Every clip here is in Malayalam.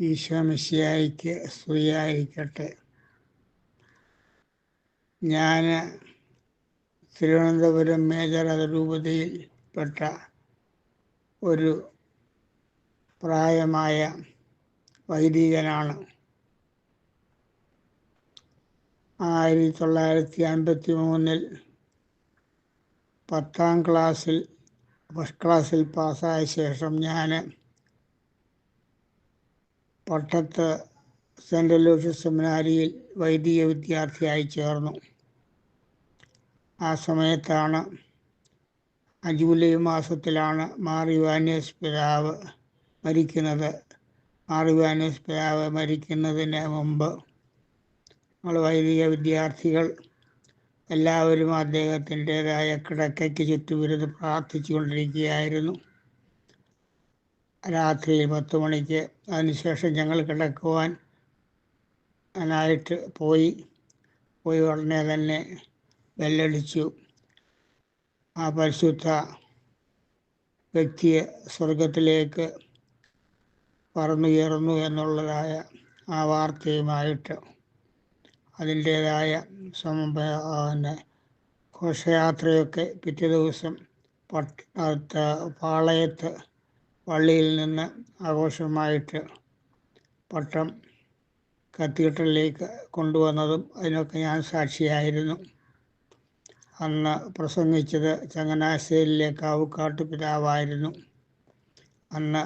ഈശോ മിശിയായിക്ക് സ്തുതിയായിരിക്കട്ടെ. ഞാൻ തിരുവനന്തപുരം മേജർ അതിരൂപതയിൽപ്പെട്ട ഒരു പ്രായമായ വൈദികനാണ്. ആയിരത്തി തൊള്ളായിരത്തി അൻപത്തി മൂന്നിൽ പത്താം ക്ലാസ്സിൽ ഫസ്റ്റ് ക്ലാസ്സിൽ പാസ്സായ ശേഷം ഞാൻ പട്ടത്ത് സെന്റ് ലൂഷ്യസ് സെമിനാരിയിൽ വൈദിക വിദ്യാർത്ഥിയായി ചേർന്നു. ആ സമയത്താണ് ജൂലൈ മാസത്തിലാണ് മാറിവാനേസ് പിതാവ് മരിക്കുന്നത്. മാറിവാനേസ് പിതാവ് മരിക്കുന്നതിന് മുമ്പ് നമ്മൾ വൈദിക വിദ്യാർത്ഥികൾ എല്ലാവരും അദ്ദേഹത്തിന്റെതായ കിടക്കയ്ക്ക് ചുറ്റുമിരുന്ന് പ്രാർത്ഥിച്ചു കൊണ്ടിരിക്കുകയായിരുന്നു രാത്രി പത്ത് മണിക്ക് അതിനുശേഷം ഞങ്ങൾ കിടക്കുവാൻ ആയിട്ട് പോയി. പോയി ഉടനെ തന്നെ ബെല്ലടിച്ചു. ആ പരിശുദ്ധ വ്യക്തിയെ സ്വർഗത്തിലേക്ക് പറന്നുയർന്നു എന്നുള്ളതായ ആ വാർത്തയുമായിട്ട് അതിന്റേതായ സമ പിന്നെ ഘോഷയാത്രയൊക്കെ പിറ്റേ ദിവസം പട്ട പാളയത്ത് പള്ളിയിൽ നിന്ന് ആഘോഷമായിട്ട് പട്ടം കത്തീഡ്രലിലേക്ക് കൊണ്ടുവന്നതും അതിനൊക്കെ ഞാൻ സാക്ഷിയായിരുന്നു. അന്ന് പ്രസംഗിച്ചത് ചങ്ങനാശ്ശേരിയിലെ കാവുക്കാട്ട് പിതാവായിരുന്നു. അന്ന്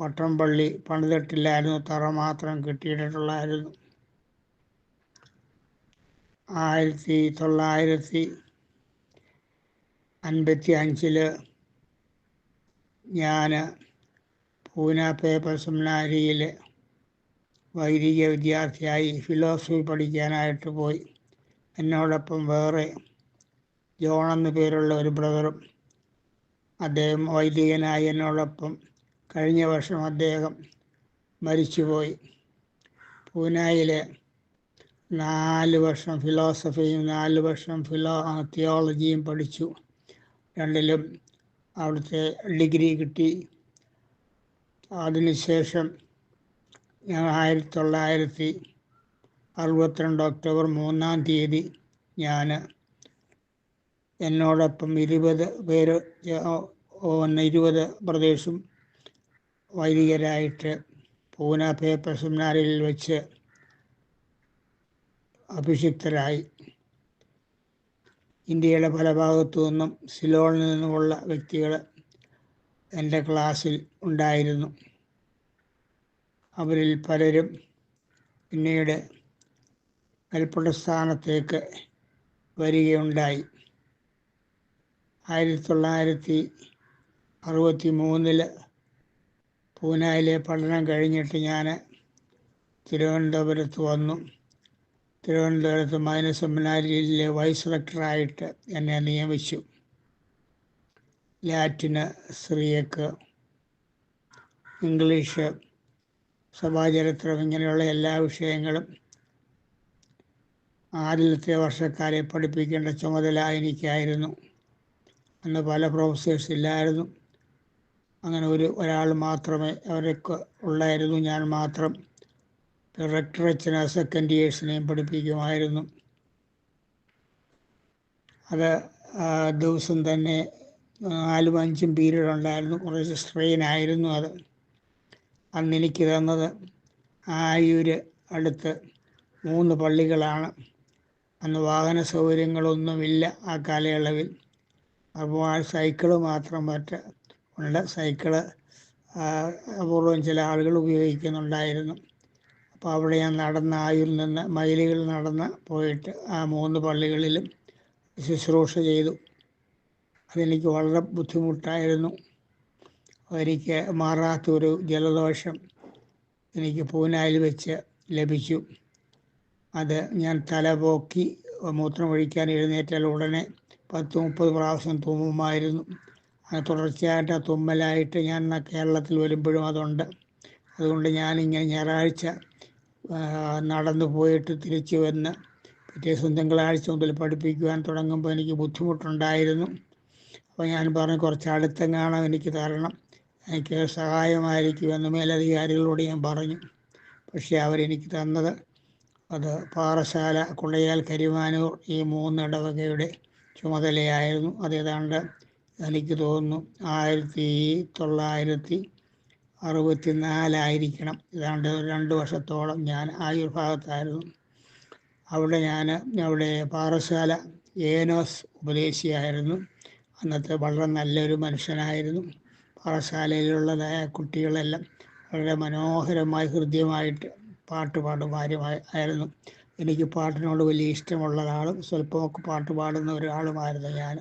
പട്ടം പള്ളി പണിതിട്ടില്ലായിരുന്നു തറ മാത്രം കിട്ടിയിട്ടുള്ളായിരുന്നു. ആയിരത്തി തൊള്ളായിരത്തി അൻപത്തി അഞ്ചിൽ ഞാൻ പൂന പേപ്പർ സെമിനാരിയിൽ വൈദിക വിദ്യാർത്ഥിയായി ഫിലോസഫി പഠിക്കാനായിട്ട് പോയി. എന്നോടൊപ്പം വേറെ ജോൺ എന്നു പേരുള്ള ഒരു ബ്രദറും അദ്ദേഹം വൈദികനായി എന്നോടൊപ്പം കഴിഞ്ഞ വർഷം അദ്ദേഹം മരിച്ചുപോയി. പൂനായിലെ നാല് വർഷം ഫിലോസഫിയും നാല് വർഷം ഫിലോ തിയോളജിയും പഠിച്ചു. രണ്ടിലും അവിടുത്തെ ഡിഗ്രി കിട്ടി. അതിനുശേഷം ഞാൻ ആയിരത്തി തൊള്ളായിരത്തി അറുപത്തിരണ്ട് ഒക്ടോബർ മൂന്നാം തീയതി ഞാൻ എന്നോടൊപ്പം ഇരുപത് പേര് ഇരുപത് പ്രദേശം വൈദികരായിട്ട് പൂന പേപ്പർ സെമിനാറിൽ വെച്ച് അഭിഷിക്തരായി. ഇന്ത്യയുടെ പല ഭാഗത്തു നിന്നും സിലോണിൽ നിന്നുമുള്ള വ്യക്തികൾ എന്റെ ക്ലാസ്സിൽ ഉണ്ടായിരുന്നു. അവരിൽ പലരും പിന്നീട് മേൽപ്പെട്ട സ്ഥാനത്തേക്ക് വരികയുണ്ടായി. ആയിരത്തി തൊള്ളായിരത്തി അറുപത്തി മൂന്നിൽ പൂനായിലെ പഠനം കഴിഞ്ഞിട്ട് ഞാൻ തിരുവനന്തപുരത്ത് വന്നു. തിരുവനന്തപുരത്ത് മൈനസ് സെമിനാരിയിലെ വൈസ് റെക്ടറായിട്ട് എന്നെ നിയമിച്ചു. ലാറ്റിന് സ്ത്രീയക്ക് ഇംഗ്ലീഷ് സഭാചരിത്രം ഇങ്ങനെയുള്ള എല്ലാ വിഷയങ്ങളും ആദ്യത്തെ വർഷക്കാരെ പഠിപ്പിക്കേണ്ട ചുമതല എനിക്കായിരുന്നു. അന്ന് പല പ്രൊഫസേഴ്സ് ഇല്ലായിരുന്നു. അങ്ങനെ ഒരു ഒരാൾ മാത്രമേ അവരൊക്കെ ഉള്ളായിരുന്നു. ഞാൻ മാത്രം ഡയറക്ടറേറ്റിന് സെക്കൻഡ് ഇയേഴ്സിനെയും പഠിപ്പിക്കുമായിരുന്നു. അത് ദിവസം തന്നെ നാലും അഞ്ചും പീരീഡ് ഉണ്ടായിരുന്നു. കുറച്ച് സ്ട്രെയിൻ ആയിരുന്നു അത്. അന്ന് എനിക്ക് തന്നത് ആയൂര് അടുത്ത് മൂന്ന് പള്ളികളാണ്. അന്ന് വാഹന സൗകര്യങ്ങളൊന്നുമില്ല ആ കാലയളവിൽ. അപ്പോൾ ആ സൈക്കിൾ മാത്രം മറ്റ ഉണ്ട്. സൈക്കിൾ അപൂർവം ചില ആളുകൾ ഉപയോഗിക്കുന്നുണ്ടായിരുന്നു. അപ്പോൾ അവിടെ ഞാൻ നടന്ന ആയൂരിൽ നിന്ന് മൈലുകൾ നടന്ന് പോയിട്ട് ആ മൂന്ന് പള്ളികളിലും ശുശ്രൂഷ ചെയ്തു. അതെനിക്ക് വളരെ ബുദ്ധിമുട്ടായിരുന്നു. എനിക്ക് മാറാത്തൊരു ജലദോഷം എനിക്ക് പൂനായിൽ വെച്ച് ലഭിച്ചു. അത് ഞാൻ തല പോക്കി മൂത്രമൊഴിക്കാൻ എഴുന്നേറ്റാൽ ഉടനെ പത്ത് മുപ്പത് പ്രാവശ്യം തുമ്മുമായിരുന്നു അത് തുടർച്ചയായിട്ട് ആ തുമ്മലായിട്ട് ഞാൻ കേരളത്തിൽ വരുമ്പോഴും അതുണ്ട്. അതുകൊണ്ട് ഞാനിങ്ങനെ ഞായറാഴ്ച നടന്നു പോയിട്ട് തിരിച്ചു വന്ന് പിറ്റേ ദിവസം തിങ്കളാഴ്ച മുതൽ പഠിപ്പിക്കുവാൻ തുടങ്ങുമ്പോൾ എനിക്ക് ബുദ്ധിമുട്ടുണ്ടായിരുന്നു. അപ്പോൾ ഞാൻ പറഞ്ഞു കുറച്ച് അടുത്തെങ്ങാണോ എനിക്ക് തരണം. എനിക്ക് സഹായമായിരിക്കുമെന്ന് മേലധികാരികളോട് ഞാൻ പറഞ്ഞു. പക്ഷേ അവരെനിക്ക് തന്നത് അത് പാറശാല കുളയാൽ കരിമാനൂർ ഈ മൂന്ന് ഇടവകയുടെ ചുമതലയായിരുന്നു. അത് ഏതാണ്ട് എനിക്ക് തോന്നുന്നു ആയിരത്തി തൊള്ളായിരത്തി അറുപത്തി നാലായിരിക്കണം ഏതാണ്ട് രണ്ട് വർഷത്തോളം ഞാൻ ആ ഒരു ഭാഗത്തായിരുന്നു. അവിടെ ഞാൻ അവിടെ പാറശാല ഏനോസ് ഉപദേശിയായിരുന്നു. അന്നത്തെ വളരെ നല്ലൊരു മനുഷ്യനായിരുന്നു. പാഠശാലയിലുള്ളതായ കുട്ടികളെല്ലാം വളരെ മനോഹരമായി ഹൃദ്യമായിട്ട് പാട്ട് പാടുമാരുമായി ആയിരുന്നു. എനിക്ക് പാട്ടിനോട് വലിയ ഇഷ്ടമുള്ള ആളും സ്വല്പമൊക്കെ പാട്ട് പാടുന്ന ഒരാളുമായിരുന്നു ഞാൻ.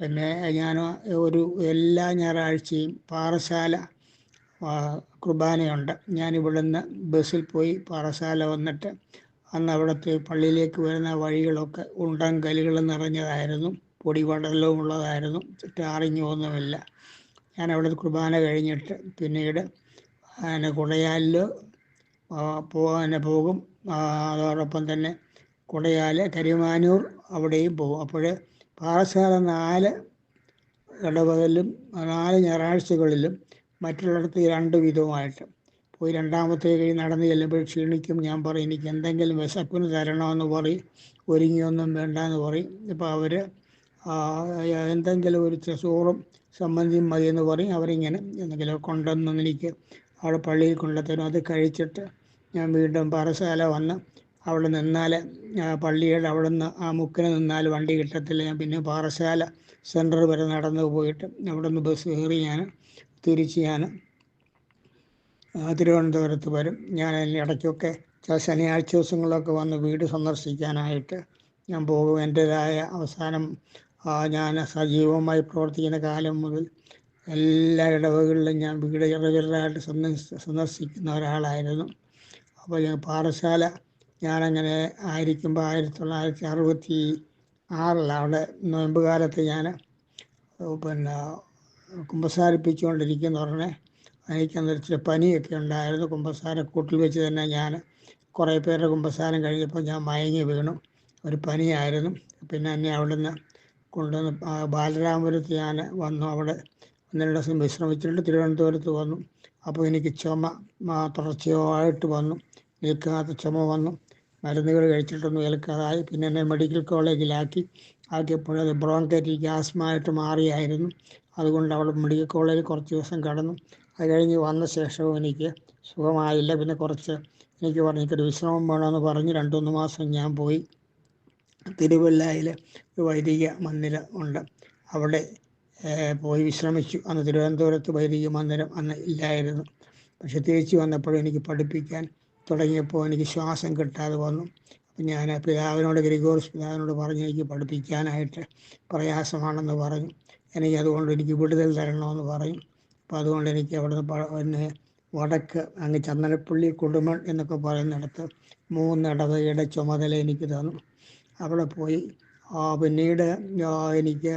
പിന്നെ ഞാൻ ഒരു എല്ലാ ഞായറാഴ്ചയും പാറശാല കുർബാനയുണ്ട്. ഞാൻ ഇവിടുന്ന് ബസ്സിൽ പോയി പാറശാല വന്നിട്ട് അന്ന് അവിടുത്തെ പള്ളിയിലേക്ക് വരുന്ന വഴികളൊക്കെ ഉണ്ടങ്കലുകൾ നിറഞ്ഞതായിരുന്നു. പൊടിപടലവും ഉള്ളതായിരുന്നു ടാറിങ്ങും ഒന്നുമില്ല ഞാൻ അവിടെ കുർബാന കഴിഞ്ഞിട്ട് പിന്നീട് പിന്നെ കുടയാലിൽ പോകാൻ പോകും. അതോടൊപ്പം തന്നെ കുടയാൽ കരിമാനൂർ അവിടെയും പോകും. അപ്പോൾ പാറശാല നാല് ഇടവകലിലും നാല് ഞായറാഴ്ചകളിലും മറ്റുള്ളിടത്ത് രണ്ട് വിധവുമായിട്ട് പോയി രണ്ടാമത്തെ കൈ നടന്ന് ചെല്ലുമ്പോൾ ക്ഷീണിക്കും. ഞാൻ പറയും എനിക്ക് എന്തെങ്കിലും വിശപ്പിന് തരണമെന്ന് പറയും ഒരുങ്ങിയൊന്നും വേണ്ടെന്ന് പറയും. ഇപ്പോൾ അവർ എന്തെങ്കിലും ഒരു ചോറും സംബന്ധിയും മതി എന്ന് പറയും. അവരിങ്ങനെ എന്തെങ്കിലും കൊണ്ടുവന്ന് എനിക്ക് അവിടെ പള്ളിയിൽ കൊണ്ടുത്തരും. അത് കഴിച്ചിട്ട് ഞാൻ വീണ്ടും പാറശാല വന്ന് അവിടെ നിന്നാൽ പള്ളിയുടെ അവിടെ നിന്ന് ആ മുക്കിന് നിന്നാൽ വണ്ടി കിട്ടത്തില്ല. ഞാൻ പിന്നെ പാറശാല സെന്റർ വരെ നടന്നു പോയിട്ട് അവിടെ നിന്ന് ബസ് കയറി ഞാൻ തിരിച്ച് ഞാൻ തിരുവനന്തപുരത്ത് വരും. ഞാൻ അതിന്റെ ഇടയ്ക്കൊക്കെ ശനിയാഴ്ച ദിവസങ്ങളിലൊക്കെ വന്ന് വീട് സന്ദർശിക്കാനായിട്ട് ഞാൻ പോകും. എന്റേതായ അവസാനം ഞാൻ സജീവമായി പ്രവർത്തിക്കുന്ന കാലം മുതൽ എല്ലാ ഇടവകളിലും ഞാൻ വീട് ഇറവിറായിട്ട് സന്ദർശിക്കുന്ന ഒരാളായിരുന്നു. അപ്പോൾ ഞാൻ പാഠശാല ഞാനങ്ങനെ ആയിരിക്കുമ്പോൾ ആയിരത്തി തൊള്ളായിരത്തി അറുപത്തി ആറിലാണ് അവിടെ നോയമ്പ് കാലത്ത് ഞാൻ പിന്നെ കുമ്പസാരിപ്പിച്ചുകൊണ്ടിരിക്കുന്ന ഉടനെ എനിക്കന്നൊരു ഇച്ചിരി പനിയൊക്കെ ഉണ്ടായിരുന്നു. കുമ്പസാര കൂട്ടിൽ വെച്ച് തന്നെ ഞാൻ കുറേ പേരുടെ കുമ്പസാരം കഴിഞ്ഞപ്പോൾ ഞാൻ മയങ്ങി വീണു. ഒരു പനിയായിരുന്നു. പിന്നെ എന്നെ അവിടുന്ന് കൊണ്ടുവന്ന് ബാലരാമപുരത്ത് ഞാൻ വന്നു. അവിടെ ഒന്ന് രണ്ട് ദിവസം വിശ്രമിച്ചിട്ട് തിരുവനന്തപുരത്ത് വന്നു. അപ്പോൾ എനിക്ക് ചുമ തുടർച്ചയായിട്ട് വന്നു. നിൽക്കാത്ത ചുമ വന്നു. മരുന്നുകൾ കഴിച്ചിട്ടൊന്നും ഏൽക്കാതായി. പിന്നെ എന്നെ മെഡിക്കൽ കോളേജിലാക്കി. ആക്കിയപ്പോഴത് ബ്രോങ്കൈറ്റിക് ആയിട്ട് മാറിയായിരുന്നു. അതുകൊണ്ട് അവിടെ മെഡിക്കൽ കോളേജിൽ കുറച്ച് ദിവസം കടന്നു. അത് കഴിഞ്ഞ് വന്ന ശേഷവും എനിക്ക് സുഖമായില്ല. പിന്നെ കുറച്ച് എനിക്ക് പറഞ്ഞു എനിക്കൊരു വിശ്രമം വേണമെന്ന് പറഞ്ഞ് രണ്ടുമൂന്ന് മാസം ഞാൻ പോയി. തിരുവല്ലയിൽ ഒരു വൈദിക മന്ദിരം ഉണ്ട്. അവിടെ പോയി വിശ്രമിച്ചു. അന്ന് തിരുവനന്തപുരത്ത് വൈദിക മന്ദിരം അന്ന് ഇല്ലായിരുന്നു. പക്ഷെ തിരിച്ചു വന്നപ്പോൾ എനിക്ക് പഠിപ്പിക്കാൻ തുടങ്ങിയപ്പോൾ എനിക്ക് ശ്വാസം കിട്ടാതെ വന്നു. അപ്പം ഞാൻ പിതാവിനോട് ഗ്രിഗോറിസ് പിതാവിനോട് പറഞ്ഞു എനിക്ക് പഠിപ്പിക്കാനായിട്ട് പ്രയാസമാണെന്ന് പറഞ്ഞു. എനിക്ക് അതുകൊണ്ട് എനിക്ക് വിടുതൽ തരണമെന്ന് പറയും അപ്പോൾ അതുകൊണ്ട് എനിക്ക് അവിടുന്ന് പിന്നെ വടക്ക് അങ്ങ് ചന്ദനപ്പള്ളി കുടുമൺ എന്നൊക്കെ പറയുന്നിടത്ത് മൂന്ന് ഇടവകയുടെ ചുമതല എനിക്ക് തന്നു. അവിടെ പോയി. പിന്നീട് എനിക്ക്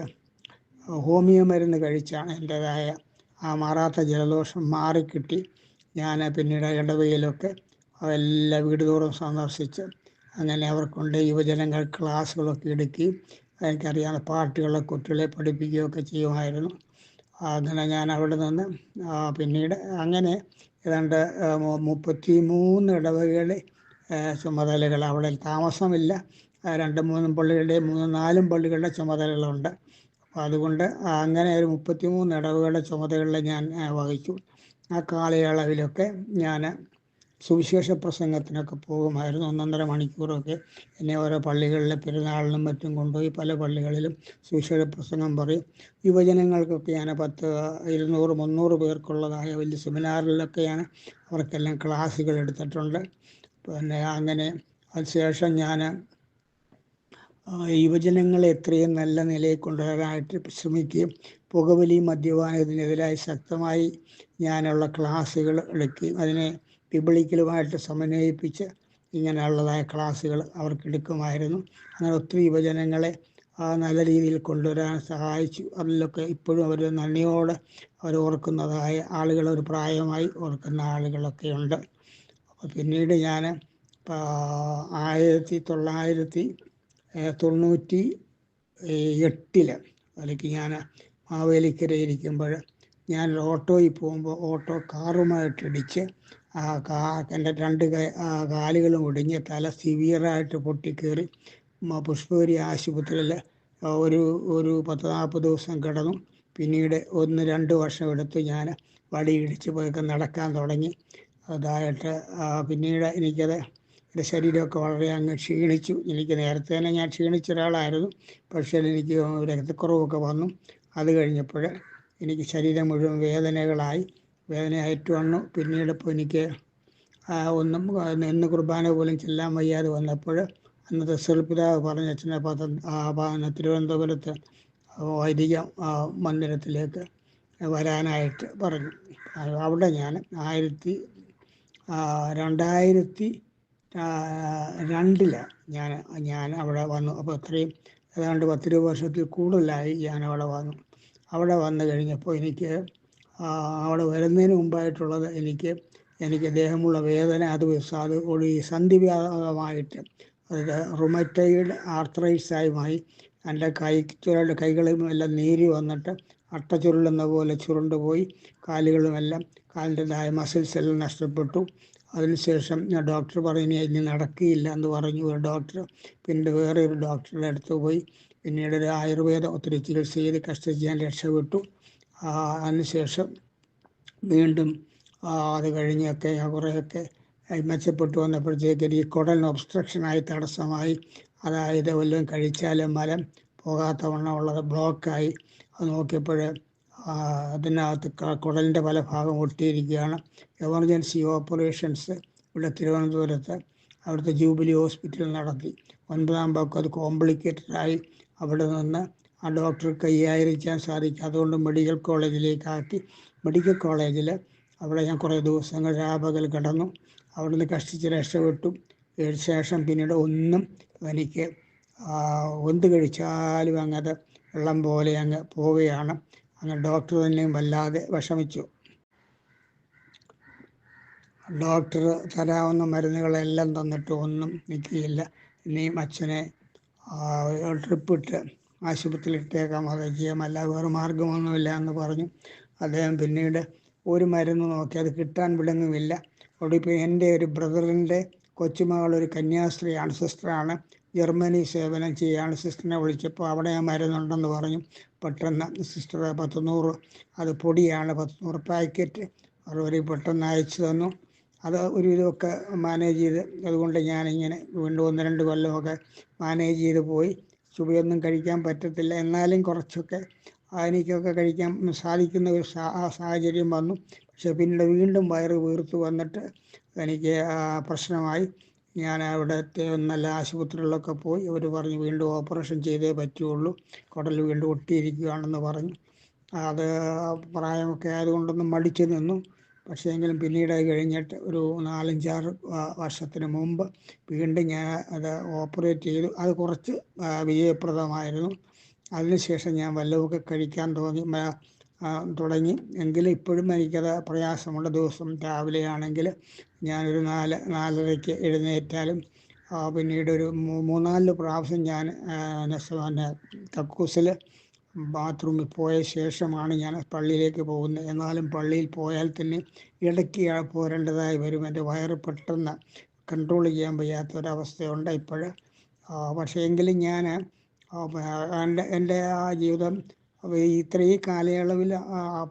ഹോമിയോ മരുന്ന് കഴിച്ചാണ് എന്റേതായ ആ മാറാത്ത ജലദോഷം മാറിക്കിട്ടി. ഞാൻ പിന്നീട് ഇടവയിലൊക്കെ എല്ലാ വീട് തോറും സന്ദർശിച്ച് അങ്ങനെ അവർക്കൊണ്ട്. യുവജനങ്ങൾ ക്ലാസ്സുകളൊക്കെ എടുക്കുകയും എനിക്കറിയാവുന്ന പാട്ടുകളെ കുട്ടികളെ പഠിപ്പിക്കുകയൊക്കെ ചെയ്യുമായിരുന്നു. അങ്ങനെ ഞാൻ അവിടെ നിന്ന് പിന്നീട് അങ്ങനെ ഏതാണ്ട് മുപ്പത്തി മൂന്ന് ഇടവകളിൽ ചുമതലകൾ അവിടെ. താമസമില്ല. രണ്ട് മൂന്നും പള്ളികളുടെ മൂന്നും നാലും പള്ളികളുടെ ചുമതലകളുണ്ട്. അപ്പോൾ അതുകൊണ്ട് അങ്ങനെ ഒരു മുപ്പത്തിമൂന്ന് ഇടവുകളുടെ ചുമതലകൾ ഞാൻ വഹിച്ചു. ആ കാലയളവിലൊക്കെ ഞാൻ സുവിശേഷ പ്രസംഗത്തിനൊക്കെ പോകുമായിരുന്നു. ഒന്നൊന്നര മണിക്കൂറൊക്കെ എന്നെ ഓരോ പള്ളികളിലെ പെരുന്നാളിനും മറ്റും കൊണ്ടുപോയി പല പള്ളികളിലും സുവിശേഷ പ്രസംഗം പറയും. യുവജനങ്ങൾക്കൊക്കെ ഞാൻ പത്ത് ഇരുന്നൂറ് മുന്നൂറ് പേർക്കുള്ളതായ വലിയ സെമിനാറിലൊക്കെ ഞാൻ അവർക്കെല്ലാം ക്ലാസ്സുകൾ എടുത്തിട്ടുണ്ട്. പിന്നെ അങ്ങനെ അതിനുശേഷം ഞാൻ യുവജനങ്ങളെ എത്രയും നല്ല നിലയിൽ കൊണ്ടുവരാനായിട്ട് ശ്രമിക്കുകയും പുകവലി മദ്യപാനത്തിനെതിരായി ശക്തമായി ഞാനുള്ള ക്ലാസ്സുകൾ എടുക്കുകയും അതിനെ വിപണിക്കലുമായിട്ട് സമന്വയിപ്പിച്ച് ഇങ്ങനെയുള്ളതായ ക്ലാസ്സുകൾ അവർക്ക് എടുക്കുമായിരുന്നു. അങ്ങനെ ഒത്തിരി യുവജനങ്ങളെ ആ നല്ല രീതിയിൽ കൊണ്ടുവരാൻ സഹായിച്ചു. അതിലൊക്കെ ഇപ്പോഴും അവർ നന്ദിയോടെ അവർ ഓർക്കുന്നതായ ആളുകൾ ഒരു പ്രായമായി ഓർക്കുന്ന ആളുകളൊക്കെ ഉണ്ട്. അപ്പോൾ പിന്നീട് ഞാൻ ആയിരത്തി തൊള്ളായിരത്തി തൊണ്ണൂറ്റി എട്ടിൽ അതിലേക്ക് ഞാൻ മാവേലിക്കര ഇരിക്കുമ്പോൾ ഞാൻ ഓട്ടോയിൽ പോകുമ്പോൾ ഓട്ടോ കാറുമായിട്ടിടിച്ച് ആ കാ എന്റെ രണ്ട് കാലുകളും ഒടിഞ്ഞ് തല സിവിയറായിട്ട് പൊട്ടിക്കേറി പുഷ്പഗിരി ആശുപത്രിയിൽ ഒരു ഒരു പത്ത് നാൽപ്പത് ദിവസം കിടന്നു. പിന്നീട് ഒന്ന് രണ്ട് വർഷം എടുത്ത് ഞാൻ വടിയിടിച്ച് പോയൊക്കെ നടക്കാൻ തുടങ്ങി. അതായിട്ട് പിന്നീട് എനിക്കത് എന്റെ ശരീരമൊക്കെ വളരെ അങ്ങ് ക്ഷീണിച്ചു. എനിക്ക് നേരത്തെ തന്നെ ഞാൻ ക്ഷീണിച്ച ഒരാളായിരുന്നു. പക്ഷേ എനിക്ക് രക്തക്കുറവൊക്കെ വന്നു. അത് കഴിഞ്ഞപ്പോൾ എനിക്ക് ശരീരം മുഴുവൻ വേദനകളായി. വേദനയായിട്ട് വന്നു. പിന്നീട് ഇപ്പോൾ എനിക്ക് ഒന്നും എന്ന് കുർബാന പോലും ചെല്ലാൻ വയ്യാതെ വന്നപ്പോൾ അന്നത്തെ സെൽപിതാവ് പറഞ്ഞ അച്ഛനെ പത്ത തിരുവനന്തപുരത്ത് വൈദിക മന്ദിരത്തിലേക്ക് വരാനായിട്ട് പറഞ്ഞു. അവിടെ ഞാൻ ആയിരത്തി രണ്ടായിരത്തി ആ, രണ്ടിൽ ഞാൻ ഞാൻ അവിടെ വന്നു. അപ്പോൾ അത്രയും ഏതാണ്ട് പത്തിരുപത് വർഷത്തിൽ കൂടുതലായി ഞാൻ അവിടെ വന്നു. അവിടെ വന്നു കഴിഞ്ഞപ്പോൾ എനിക്ക് അവിടെ വരുന്നതിന് മുമ്പായിട്ടുള്ളത് എനിക്ക് എനിക്ക് ദേഹമുള്ള വേദന അത് അത് ഒരു സന്ധിവ്യാപകമായിട്ട് അത് റുമറ്റൈഡ് ആർത്രൈസായുമായി എന്റെ കൈ ചുരണ്ട് കൈകളും എല്ലാം നീരി വന്നിട്ട് അട്ട ചുരുളുന്ന പോലെ ചുരുണ്ടുപോയി. കാലുകളുമെല്ലാം കാലിന്റെതായ മസിൽസ് എല്ലാം നഷ്ടപ്പെട്ടു. അതിനുശേഷം ഡോക്ടർ പറഞ്ഞു ഇനി നടക്കുകയില്ല എന്ന് പറഞ്ഞു. ഒരു ഡോക്ടർ പിന്നെ വേറെ ഒരു ഡോക്ടറുടെ അടുത്ത് പോയി. പിന്നീട് ഒരു ആയുർവേദ ഒത്തിരി ചികിത്സ ചെയ്ത് കഷ്ടിച്ച് ഞാൻ രക്ഷപ്പെട്ടു അതിനുശേഷം വീണ്ടും അത് കഴിഞ്ഞൊക്കെ ഞാൻ കുറേയൊക്കെ മെച്ചപ്പെട്ടു. വന്നപ്പോഴത്തേക്ക് ഈ കുടലിന് ഒബ്സ്ട്രക്ഷനായി തടസ്സമായി. അതായത് വല്ലതും കഴിച്ചാലും മലം പോകാത്ത ഉള്ളത് ബ്ലോക്കായി. അത് നോക്കിയപ്പോൾ അതിനകത്ത് കുടലിന്റെ പല ഭാഗം ഒട്ടിയിരിക്കുകയാണ്. എമർജൻസി ഓപ്പറേഷൻസ് ഇവിടെ തിരുവനന്തപുരത്ത് അവിടുത്തെ ജൂബിലി ഹോസ്പിറ്റലിൽ നടത്തി. ഒൻപതാം പക്കം അത് കോംപ്ലിക്കേറ്റഡ് ആയി അവിടെ നിന്ന് ആ ഡോക്ടർ കൈയായിരിക്കാൻ സാധിക്കും അതുകൊണ്ട് മെഡിക്കൽ കോളേജിലേക്കാക്കി മെഡിക്കൽ കോളേജിൽ അവിടെ ഞാൻ കുറേ ദിവസങ്ങൾ രാപകൽ കിടന്നു. അവിടുന്ന് കഷ്ടിച്ച് രക്ഷപ്പെട്ടു. ശേഷം പിന്നീട് ഒന്നും എനിക്ക് എന്ത് കഴിച്ചാലും അങ്ങത് വെള്ളം പോലെ അങ്ങ് പോവുകയാണ്. അങ്ങ് ഡോക്ടർ തന്നെയും വല്ലാതെ വിഷമിച്ചു. ഡോക്ടർ തരാവുന്ന മരുന്നുകളെല്ലാം തന്നിട്ട് ഒന്നും നിൽക്കുകയില്ല. ഇനിയും അച്ഛനെ ട്രിപ്പ് ഇട്ട് ആശുപത്രിയിൽ ഇട്ടേക്കാം അത് ചെയ്യാമല്ല വേറെ മാർഗമൊന്നുമില്ല എന്ന് പറഞ്ഞു. അദ്ദേഹം പിന്നീട് ഒരു മരുന്ന് നോക്കി. അത് കിട്ടാൻ വിളങ്ങുമില്ല അവിടെ ഇപ്പോൾ എന്റെ ഒരു ബ്രദറിന്റെ കൊച്ചുമകൾ ഒരു കന്യാസ്ത്രീയാണ് സിസ്റ്ററാണ്. ജർമ്മനി സേവനം ചെയ്യാണ് സിസ്റ്ററിനെ വിളിച്ചപ്പോൾ അവിടെ ആ മരുന്നുണ്ടെന്ന് പറഞ്ഞു. പെട്ടെന്ന് സിസ്റ്റർ പത്തുനൂറ് അത് പൊടിയാണ് പത്തുനൂറ് പാക്കറ്റ്. അവർ പെട്ടെന്ന് അയച്ചു തന്നു. അത് ഒരു ഇതൊക്കെ മാനേജ് ചെയ്ത് അതുകൊണ്ട് ഞാനിങ്ങനെ വീണ്ടും ഒന്ന് രണ്ട് കൊല്ലമൊക്കെ മാനേജ് ചെയ്ത് പോയി. ചുവയൊന്നും കഴിക്കാൻ പറ്റത്തില്ല. എന്നാലും കുറച്ചൊക്കെ എനിക്കൊക്കെ കഴിക്കാൻ സാധിക്കുന്ന ഒരു സാഹചര്യം വന്നു. പക്ഷെ പിന്നീട് വീണ്ടും വയറ് വീർത്ത് വന്നിട്ട് എനിക്ക് പ്രശ്നമായി. ഞാൻ അവിടുത്തെ നല്ല ആശുപത്രികളിലൊക്കെ പോയി. അവർ പറഞ്ഞു വീണ്ടും ഓപ്പറേഷൻ ചെയ്തേ പറ്റുള്ളൂ. കുടൽ വീണ്ടും ഒട്ടിയിരിക്കുകയാണെന്ന് പറഞ്ഞു. അത് പ്രായമൊക്കെ ആയതുകൊണ്ടൊന്നും മടിച്ചു നിന്നു. പക്ഷേ എങ്കിലും പിന്നീട് കഴിഞ്ഞിട്ട് ഒരു നാലഞ്ചാറ് വർഷത്തിന് മുമ്പ് വീണ്ടും ഞാൻ അത് ഓപ്പറേറ്റ് ചെയ്തു. അത് കുറച്ച് വിജയപ്രദമായിരുന്നു. അതിനുശേഷം ഞാൻ വല്ലതുമൊക്കെ കഴിക്കാൻ തോന്നി തുടങ്ങി. എങ്കിലും ഇപ്പോഴും എനിക്കത് പ്രയാസമുള്ള ദിവസം രാവിലെ ആണെങ്കിൽ ഞാനൊരു നാല് നാലരയ്ക്ക് എഴുന്നേറ്റാലും പിന്നീട് ഒരു മൂന്നാൽ പ്രാവശ്യം ഞാൻ പിന്നെ കക്കൂസിൽ ബാത്റൂമിൽ പോയ ശേഷമാണ് ഞാൻ പള്ളിയിലേക്ക് പോകുന്നത്. എന്നാലും പള്ളിയിൽ പോയാൽ തന്നെ ഇടയ്ക്ക് പോരേണ്ടതായി വരും. എന്റെ വയറ് പെട്ടെന്ന് കൺട്രോൾ ചെയ്യാൻ വയ്യാത്ത ഒരവസ്ഥയുണ്ട് ഇപ്പോൾ പക്ഷേ എങ്കിലും ഞാൻ എന്റെ എന്റെ ആ ജീവിതം അപ്പോൾ ഇത്രയും കാലയളവിൽ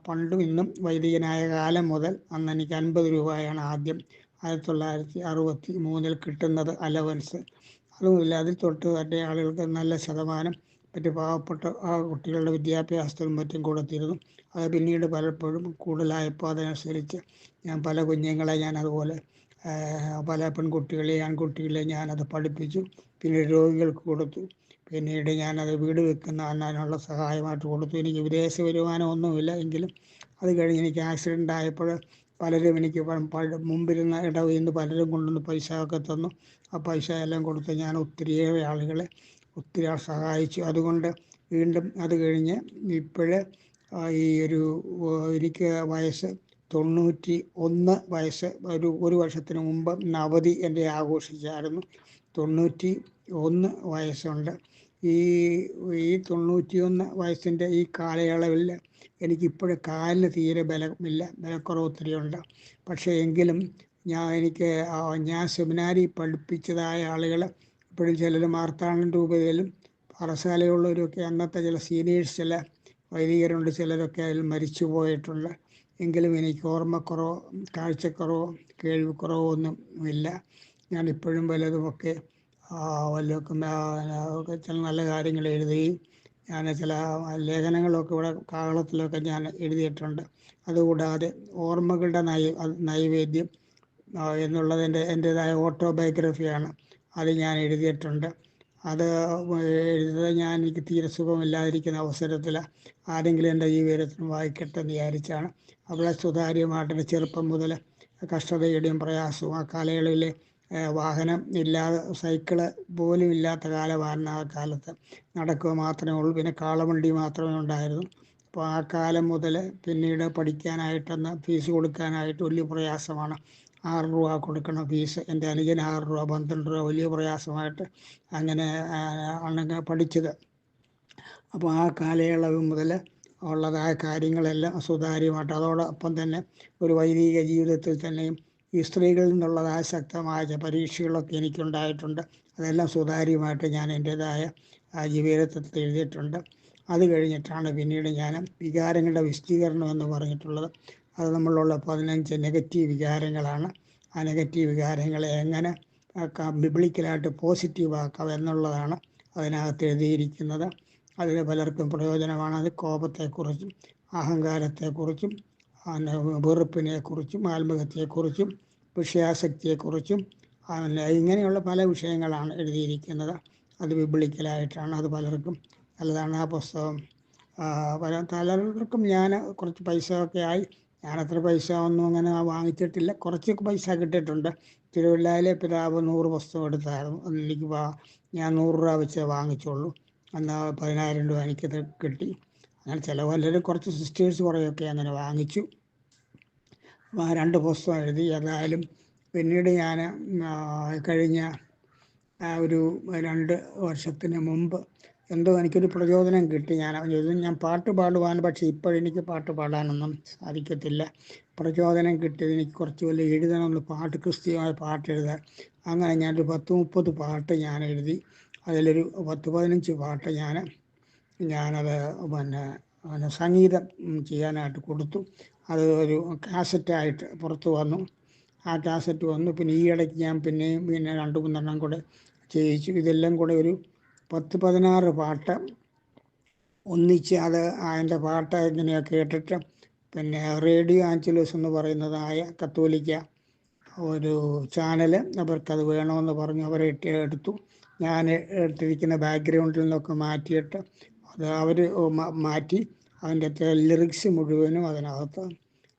പണ്ടും ഇന്നും വൈദികനായ കാലം മുതൽ അന്ന് എനിക്ക് അൻപത് രൂപയാണ് ആദ്യം ആയിരത്തി തൊള്ളായിരത്തി അറുപത്തി മൂന്നിൽ കിട്ടുന്നത് അലവൻസ്. അതുമില്ല അതിൽ തൊട്ട് തന്നെ ആളുകൾക്ക് നല്ല ശതമാനം മറ്റ് പാവപ്പെട്ട ആ കുട്ടികളുടെ വിദ്യാഭ്യാസത്തിനും മറ്റും കൊടുത്തിരുന്നു. അത് പിന്നീട് പലപ്പോഴും കൂടുതലായപ്പോൾ അതനുസരിച്ച് ഞാൻ പല കുഞ്ഞുങ്ങളെ ഞാൻ അതുപോലെ പല പെൺകുട്ടികളെ ആൺകുട്ടികളെ ഞാനത് പഠിപ്പിച്ചു. പിന്നീട് രോഗികൾക്ക് കൊടുത്തു. പിന്നീട് ഞാനത് വീട് വെക്കുന്ന അതിനുള്ള സഹായമായിട്ട് കൊടുത്തു. എനിക്ക് വിദേശ വരുമാനം ഒന്നുമില്ല എങ്കിലും അത് കഴിഞ്ഞ് എനിക്ക് ആക്സിഡന്റ് ആയപ്പോൾ പലരും എനിക്ക് മുമ്പിരുന്ന ഇടവ് നിന്ന് പലരും കൊണ്ടുവന്ന് പൈസ ഒക്കെ തന്നു. ആ പൈസ എല്ലാം കൊടുത്ത് ഞാൻ ഒത്തിരിയേറെ ആളുകളെ ഒത്തിരി ആൾ സഹായിച്ചു. അതുകൊണ്ട് വീണ്ടും അത് കഴിഞ്ഞ് ഇപ്പോഴ് ഈ ഒരു എനിക്ക് വയസ്സ് തൊണ്ണൂറ്റി ഒന്ന് വയസ്സ് ഒരു ഒരു വർഷത്തിന് മുമ്പ് നവതി എന്റെ ആഘോഷിച്ചായിരുന്നു. തൊണ്ണൂറ്റി ഒന്ന് വയസ്സുണ്ട്. ഈ ഈ തൊണ്ണൂറ്റിയൊന്ന് വയസ്സിന്റെ ഈ കാലയളവിൽ എനിക്കിപ്പോഴും കാലിന് തീരെ ബലമില്ല ബലക്കുറവ് ഒത്തിരി ഉണ്ട്. പക്ഷേ എങ്കിലും ഞാൻ എനിക്ക് ഞാൻ സെമിനാരി പഠിപ്പിച്ചതായ ആളുകൾ ഇപ്പോഴും ചിലർ മാർത്താണ്ഡൻ രൂപതയിലും പാറശാലയുള്ളവരൊക്കെ അന്നത്തെ ചില സീനിയേഴ്സ് ചില വൈദികരുണ്ട് ചിലരൊക്കെ അതിൽ മരിച്ചു പോയിട്ടുണ്ട്. എങ്കിലും എനിക്ക് ഓർമ്മക്കുറവോ കാഴ്ചക്കുറവോ കേൾവിക്കുറവോ ഒന്നും ഇല്ല. ഞാൻ ഇപ്പോഴും വല്ലതുമൊക്കെ വല്ലതൊക്കെ ഒക്കെ ചില നല്ല കാര്യങ്ങൾ എഴുതി ഞാൻ ചില ലേഖനങ്ങളൊക്കെ ഇവിടെ കാകളത്തിലൊക്കെ ഞാൻ എഴുതിയിട്ടുണ്ട്. അതുകൂടാതെ ഓർമ്മകളുടെ നൈ നൈവേദ്യം എന്നുള്ളത് എന്റെ എന്റെതായ ഓട്ടോബയോഗ്രഫിയാണ് അത് ഞാൻ എഴുതിയിട്ടുണ്ട്. അത് എഴുതുന്നത് ഞാൻ എനിക്ക് തീരെ സുഖമില്ലാതിരിക്കുന്ന അവസരത്തിൽ ആരെങ്കിലും എന്റെ ജീവിതത്തിന് വായിക്കട്ടെ എന്ന് വിചാരിച്ചാണ്. അവിടെ സുതാര്യമായിട്ട് ചെറുപ്പം മുതൽ കഷ്ടതയുടെയും പ്രയാസവും ആ കാലയളവിലെ വാഹനം ഇല്ലാതെ സൈക്കിൾ പോലും ഇല്ലാത്ത കാലമായിരുന്നു ആ കാലത്ത്. നടക്കുക മാത്രമേ ഉള്ളൂ. പിന്നെ കാളവണ്ടി മാത്രമേ ഉണ്ടായിരുന്നു. അപ്പോൾ ആ കാലം മുതൽ പിന്നീട് പഠിക്കാനായിട്ടൊന്ന് ഫീസ് കൊടുക്കാനായിട്ട് വലിയ പ്രയാസമാണ്. ആറ് രൂപ കൊടുക്കണം ഫീസ്. എന്റെ അനുജന് ആറ് രൂപ പന്ത്രണ്ട് രൂപ വലിയ പ്രയാസമായിട്ട് അങ്ങനെ ആണ് പഠിച്ചത്. അപ്പോൾ ആ കാലയളവ് മുതൽ ഉള്ളതായ കാര്യങ്ങളെല്ലാം സുതാര്യമായിട്ട് അതോടൊപ്പം തന്നെ ഒരു വൈദിക ജീവിതത്തിൽ തന്നെയും ഈ സ്ത്രീകളിൽ നിന്നുള്ളതായ ശക്തമായ പരീക്ഷകളൊക്കെ എനിക്കുണ്ടായിട്ടുണ്ട്. അതെല്ലാം സുതാര്യമായിട്ട് ഞാൻ എന്റെതായ ജീവിതത്തിൽ എഴുതിയിട്ടുണ്ട്. അത് കഴിഞ്ഞിട്ടാണ് പിന്നീട് ഞാൻ വികാരങ്ങളുടെ വിശദീകരണം എന്ന് പറഞ്ഞിട്ടുള്ളത്. അത് നമ്മളുള്ള പതിനഞ്ച് നെഗറ്റീവ് വികാരങ്ങളാണ്. ആ നെഗറ്റീവ് വികാരങ്ങളെ എങ്ങനെ ബിബ്ലിക്കലായിട്ട് പോസിറ്റീവ് ആക്കാം എന്നുള്ളതാണ് അതിനകത്ത് എഴുതിയിരിക്കുന്നത്. അതിന് പലർക്കും പ്രയോജനമാണ്. അത് കോപത്തെക്കുറിച്ചും അഹങ്കാരത്തെക്കുറിച്ചും വെറുപ്പിനെക്കുറിച്ചും ആത്മഹത്യയെക്കുറിച്ചും വിഷയാസക്തിയെക്കുറിച്ചും ഇങ്ങനെയുള്ള പല വിഷയങ്ങളാണ് എഴുതിയിരിക്കുന്നത്. അത് വിപുളിക്കലായിട്ടാണ് അത് പലർക്കും നല്ലതാണ് ആ പുസ്തകം. പല പലർക്കും ഞാൻ കുറച്ച് പൈസ ഒക്കെ ആയി. ഞാനത്ര പൈസ ഒന്നും അങ്ങനെ വാങ്ങിച്ചിട്ടില്ല. കുറച്ച് പൈസ കിട്ടിയിട്ടുണ്ട്. തിരുവല്ലായിലെ പിതാവ് നൂറ് പുസ്തകം എടുത്തായിരുന്നു. അതിലേക്ക് വാ ഞാൻ നൂറ് രൂപ വെച്ചേ വാങ്ങിച്ചുള്ളൂ. എന്നാൽ പതിനായിരം രൂപ എനിക്കത് കിട്ടി. അങ്ങനെ ചില കുറച്ച് സിസ്റ്റേഴ്സ് കുറേയൊക്കെ അങ്ങനെ വാങ്ങിച്ചു. രണ്ട് പുസ്തകം എഴുതി. ഏതായാലും പിന്നീട് ഞാൻ കഴിഞ്ഞ ഒരു രണ്ട് വർഷത്തിന് മുമ്പ് എന്തോ എനിക്കൊരു പ്രചോദനം കിട്ടി. ഞാൻ ഇത് ഞാൻ പാട്ട് പാടുവാൻ പക്ഷേ ഇപ്പോഴെനിക്ക് പാട്ട് പാടാനൊന്നും സാധിക്കത്തില്ല. പ്രചോദനം കിട്ടിയത് എനിക്ക് കുറച്ച് വല്ല എഴുതണമെന്ന് പാട്ട് ക്രിസ്തീയമായ പാട്ട് എഴുതാൻ. അങ്ങനെ ഞാനൊരു പത്ത് മുപ്പത് പാട്ട് ഞാൻ എഴുതി. അതിലൊരു പത്ത് പതിനഞ്ച് പാട്ട് ഞാൻ ഞാനത് പിന്നെ സംഗീതം ചെയ്യാനായിട്ട് കൊടുത്തു. അത് ഒരു കാസറ്റായിട്ട് പുറത്ത് വന്നു. ആ കാസറ്റ് വന്നു. പിന്നെ ഈ ഇടയ്ക്ക് ഞാൻ പിന്നെയും പിന്നെ രണ്ട് മൂന്നെണ്ണം കൂടെ ചെയ്യിച്ചു. ഇതെല്ലാം കൂടെ ഒരു പത്ത് പതിനാറ് പാട്ട് ഒന്നിച്ച് അത് അതിന്റെ പാട്ട് ഇങ്ങനെ കേട്ടിട്ട് പിന്നെ റേഡിയോ ആഞ്ചലൂസ് എന്ന് പറയുന്നതായ കത്തോലിക്ക ഒരു ചാനൽ അവർക്കത് വേണമെന്ന് പറഞ്ഞു. അവരെ എടുത്തു. ഞാൻ എടുത്തിരിക്കുന്ന ബാക്ക്ഗ്രൗണ്ടിൽ നിന്നൊക്കെ മാറ്റിയിട്ട് അത് അവർ മാറ്റി അതിന്റെ ലിറിക്സ് മുഴുവനും അതിനകത്ത്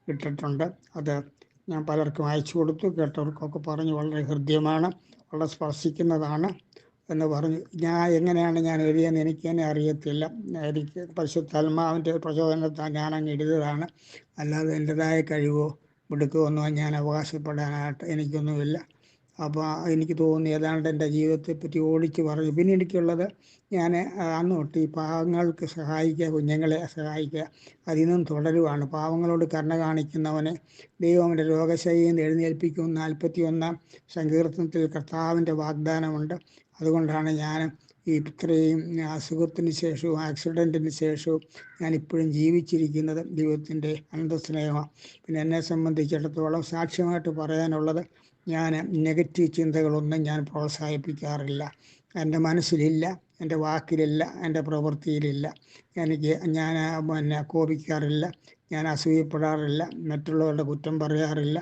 ഇട്ടിട്ടുണ്ട്. അത് ഞാൻ പലർക്കും അയച്ചു കൊടുത്തു. കേട്ടവർക്കൊക്കെ പറഞ്ഞു വളരെ ഹൃദ്യമാണ് വളരെ സ്പർശിക്കുന്നതാണ് എന്ന് പറഞ്ഞു. ഞാൻ എങ്ങനെയാണ് ഞാൻ എഴുതിയെന്ന് എനിക്ക് തന്നെ അറിയത്തില്ല. എനിക്ക് പരിശുദ്ധാത്മാവിന്റെ പ്രചോദനത്താൽ ഞാൻ അങ്ങ് എഴുതിയതാണ്. അല്ലാതെ എന്റെതായ കഴിവോ മിടുക്കോ ഒന്നും ഞാൻ അവകാശപ്പെടാനായിട്ട് എനിക്കൊന്നുമില്ല. അപ്പോൾ എനിക്ക് തോന്നി ഏതാണ്ട് എന്റെ ജീവിതത്തെപ്പറ്റി ഓടിച്ച് പറഞ്ഞു. പിന്നെ എനിക്കുള്ളത് ഞാൻ അന്ന് തൊട്ട് ഈ പാവങ്ങൾക്ക് സഹായിക്കുക കുഞ്ഞുങ്ങളെ സഹായിക്കുക അതിൽ നിന്നും തുടരുവാണ്. പാവങ്ങളോട് കരുണ കാണിക്കുന്നവനെ ദൈവം അവന്റെ രോഗശൈലിയിൽ നിന്ന് എഴുന്നേൽപ്പിക്കും നാൽപ്പത്തി ഒന്നാം സങ്കീർത്തനത്തിൽ കർത്താവിന്റെ വാഗ്ദാനമുണ്ട്. അതുകൊണ്ടാണ് ഞാൻ ഈ ഇത്രയും അസുഖത്തിന് ശേഷവും ആക്സിഡന്റിന് ശേഷവും ഞാൻ ഇപ്പോഴും ജീവിച്ചിരിക്കുന്നത് ദൈവത്തിന്റെ അനന്തസ്നേഹമാണ്. പിന്നെ എന്നെ സംബന്ധിച്ചിടത്തോളം സാക്ഷ്യമായിട്ട് പറയാനുള്ളത് ഞാൻ നെഗറ്റീവ് ചിന്തകളൊന്നും ഞാൻ പ്രോത്സാഹിപ്പിക്കാറില്ല. എന്റെ മനസ്സിലില്ല എന്റെ വാക്കിലില്ല എന്റെ പ്രവൃത്തിയിലില്ല. എനിക്ക് ഞാൻ പിന്നെ കോപിക്കാറില്ല ഞാൻ അസൂയപ്പെടാറില്ല മറ്റുള്ളവരുടെ കുറ്റം പറയാറില്ല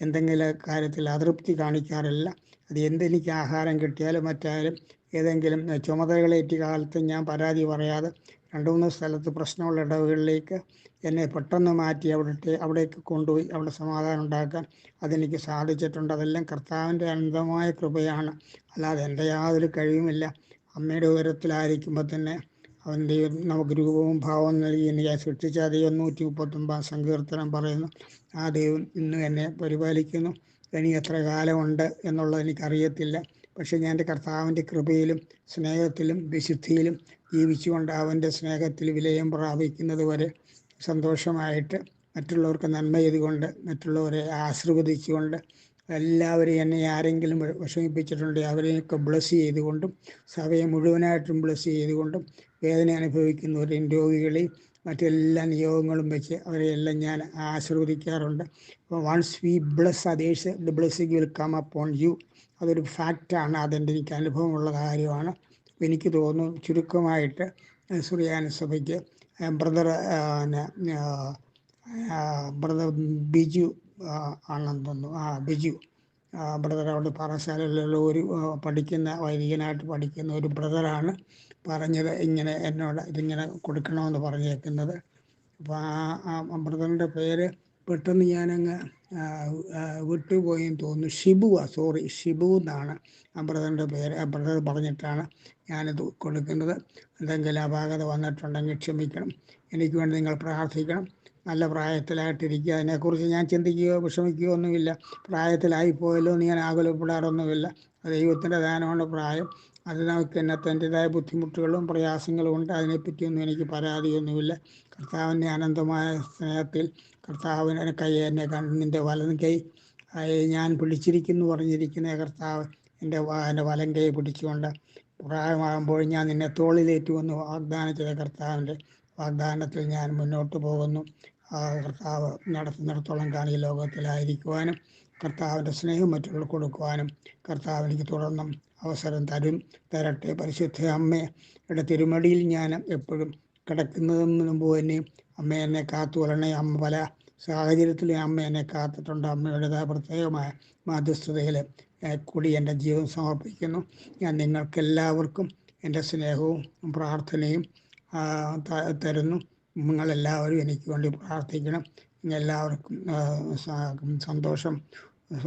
എന്തെങ്കിലും കാര്യത്തിൽ അതൃപ്തി കാണിക്കാറില്ല. അത് എന്തെനിക്ക് ആഹാരം കിട്ടിയാലും മറ്റായാലും ഏതെങ്കിലും ചുമതലകളേറ്റ കാലത്ത് ഞാൻ പരാതി പറയാതെ രണ്ട് മൂന്ന് സ്ഥലത്ത് പ്രശ്നമുള്ള ഇടവുകളിലേക്ക് എന്നെ പെട്ടെന്ന് മാറ്റി അവിടുത്തെ അവിടേക്ക് കൊണ്ടുപോയി അവിടെ സമാധാനം ഉണ്ടാക്കാൻ അതെനിക്ക് സാധിച്ചിട്ടുണ്ട്. അതെല്ലാം കർത്താവിന്റെ അനന്തമായ കൃപയാണ്. അല്ലാതെ എന്റെ യാതൊരു കഴിവുമില്ല. അമ്മയുടെ ഉയരത്തിലായിരിക്കുമ്പോൾ തന്നെ അവന്റെ നമുക്ക് രൂപവും ഭാവവും നൽകി എനിക്ക് സൃഷ്ടിച്ച ദൈവം നൂറ്റി മുപ്പത്തൊമ്പതാം സങ്കീർത്തനം പറയുന്നു. ആ ദൈവം ഇന്ന് എന്നെ പരിപാലിക്കുന്നു. എനിക്ക് എത്ര കാലമുണ്ട് എന്നുള്ളത് എനിക്കറിയത്തില്ല. പക്ഷെ ഞാൻ എന്റെ കർത്താവിന്റെ കൃപയിലും സ്നേഹത്തിലും വിശുദ്ധിയിലും ജീവിച്ചുകൊണ്ട് അവന്റെ സ്നേഹത്തിൽ വിലയം പ്രാപിക്കുന്നത് വരെ സന്തോഷമായിട്ട് മറ്റുള്ളവർക്ക് നന്മ ചെയ്തുകൊണ്ട് മറ്റുള്ളവരെ ആശീർവദിച്ചുകൊണ്ട് എല്ലാവരെയും എന്നെ ആരെങ്കിലും വിഷമിപ്പിച്ചിട്ടുണ്ടെങ്കിൽ അവരെയൊക്കെ ബ്ലസ് ചെയ്തുകൊണ്ടും സഭയെ മുഴുവനായിട്ടും ബ്ലസ് ചെയ്തുകൊണ്ടും വേദന അനുഭവിക്കുന്നവരെയും രോഗികളെയും മറ്റെല്ലാ നിയോഗങ്ങളും വെച്ച് അവരെയെല്ലാം ഞാൻ ആശീർവദിക്കാറുണ്ട്. Once we bless others the blessing will come upon you അതൊരു ഫാക്റ്റാണ് അതെന്റെ എനിക്ക് അനുഭവമുള്ള കാര്യമാണ്. എനിക്ക് തോന്നുന്നു ചുരുക്കമായിട്ട് സുറിയാന സഭയ്ക്ക് ബ്രദർ പിന്നെ ബ്രദർ ബിജു ആണെന്ന് തോന്നുന്നു. ആ ബിജു. ബ്രദർ അവിടെ പാറശാലയിലുള്ള ഒരു പഠിക്കുന്ന വൈദികനായിട്ട് പഠിക്കുന്ന ഒരു ബ്രദറാണ് പറഞ്ഞത് ഇങ്ങനെ എന്നോട് ഇതിങ്ങനെ കൊടുക്കണമെന്ന് പറഞ്ഞേക്കുന്നത്. അപ്പോൾ ആ ബ്രദറിന്റെ പേര് പെട്ടെന്ന് ഞാനങ്ങ് വിട്ടുപോയെന്ന് തോന്നുന്നു. ഷിബുവാ സോറി ഷിബു എന്നാണ് ആ ബ്രദറിന്റെ പേര്. ആ ബ്രദർ പറഞ്ഞിട്ടാണ് ഞാനിത് കൊടുക്കുന്നത്. എന്തെങ്കിലും അപാകത വന്നിട്ടുണ്ടെങ്കിൽ ക്ഷമിക്കണം. എനിക്ക് വേണ്ടി നിങ്ങൾ പ്രാർത്ഥിക്കണം. നല്ല പ്രായത്തിലായിട്ടിരിക്കുക. അതിനെക്കുറിച്ച് ഞാൻ ചിന്തിക്കുകയോ വിഷമിക്കുകയോ ഒന്നുമില്ല. പ്രായത്തിലായി പോയല്ലോ എന്ന് ഞാൻ ആകുലപ്പെടാറൊന്നുമില്ല. ദൈവത്തിന്റെ ദാനമാണ് പ്രായം. അത് നമുക്ക് എന്നത്തേന്റെതായ ബുദ്ധിമുട്ടുകളും പ്രയാസങ്ങളും ഉണ്ട്. അതിനെപ്പറ്റിയൊന്നും എനിക്ക് പരാതിയൊന്നുമില്ല. കർത്താവിന്റെ അനന്തമായ സ്നേഹത്തിൽ കർത്താവിനെ കൈ എന്നെ കണ്ണിന്റെ വലം കൈ ഞാൻ പിടിച്ചിരിക്കുന്നു പറഞ്ഞിരിക്കുന്ന കർത്താവ് എന്റെ എന്റെ വലം കൈ പിടിച്ചുകൊണ്ട് പ്രായമാകുമ്പോൾ ഞാൻ നിന്നെ തോളിലേറ്റുവെന്ന് വാഗ്ദാനം ചെയ്ത കർത്താവിന്റെ വാഗ്ദാനത്തിൽ ഞാൻ മുന്നോട്ട് പോകുന്നു. ആ കർത്താവ് നടത്തുന്നിടത്തോളം കാണി ലോകത്തിലായിരിക്കുവാനും കർത്താവിന്റെ സ്നേഹം മറ്റുള്ളവർക്ക് കൊടുക്കുവാനും കർത്താവ് എനിക്ക് തുടർന്നും അവസരം തരും. തരട്ടെ. പരിശുദ്ധ അമ്മയുടെ തിരുമടിയിൽ ഞാൻ എപ്പോഴും കിടക്കുന്നതിന് മുമ്പ് തന്നെ അമ്മ എന്നെ കാത്തു വരണേ അമ്മ പല സാഹചര്യത്തിലും അമ്മ എന്നെ കാത്തിട്ടുണ്ട്. അമ്മയുടേതായ പ്രത്യേകമായ മാധ്യസ്ഥതയിൽ കൂടി എന്റെ ജീവൻ സമർപ്പിക്കുന്നു. ഞാൻ നിങ്ങൾക്കെല്ലാവർക്കും എന്റെ സ്നേഹവും പ്രാർത്ഥനയും തരുന്നു. നിങ്ങളെല്ലാവരും എനിക്ക് വേണ്ടി പ്രാർത്ഥിക്കണം. എല്ലാവർക്കും സന്തോഷം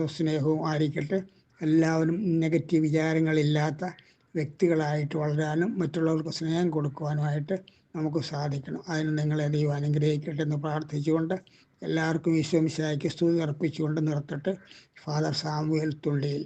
സ്നേഹവും ആയിരിക്കട്ടെ. എല്ലാവരും നെഗറ്റീവ് വിചാരങ്ങളില്ലാത്ത വ്യക്തികളായിട്ട് വളരാനും മറ്റുള്ളവർക്ക് സ്നേഹം കൊടുക്കുവാനുമായിട്ട് നമുക്ക് സാധിക്കണം. അതിന് നിങ്ങളെ ദൈവം അനുഗ്രഹിക്കട്ടെ എന്ന് പ്രാർത്ഥിച്ചുകൊണ്ട് എല്ലാവർക്കും ഈശോമിശായ്ക്ക് സ്തുതി അർപ്പിച്ചുകൊണ്ട് നിർത്തിട്ട് ഫാദർ സാമുവേൽ തുള്ളിയിൽ.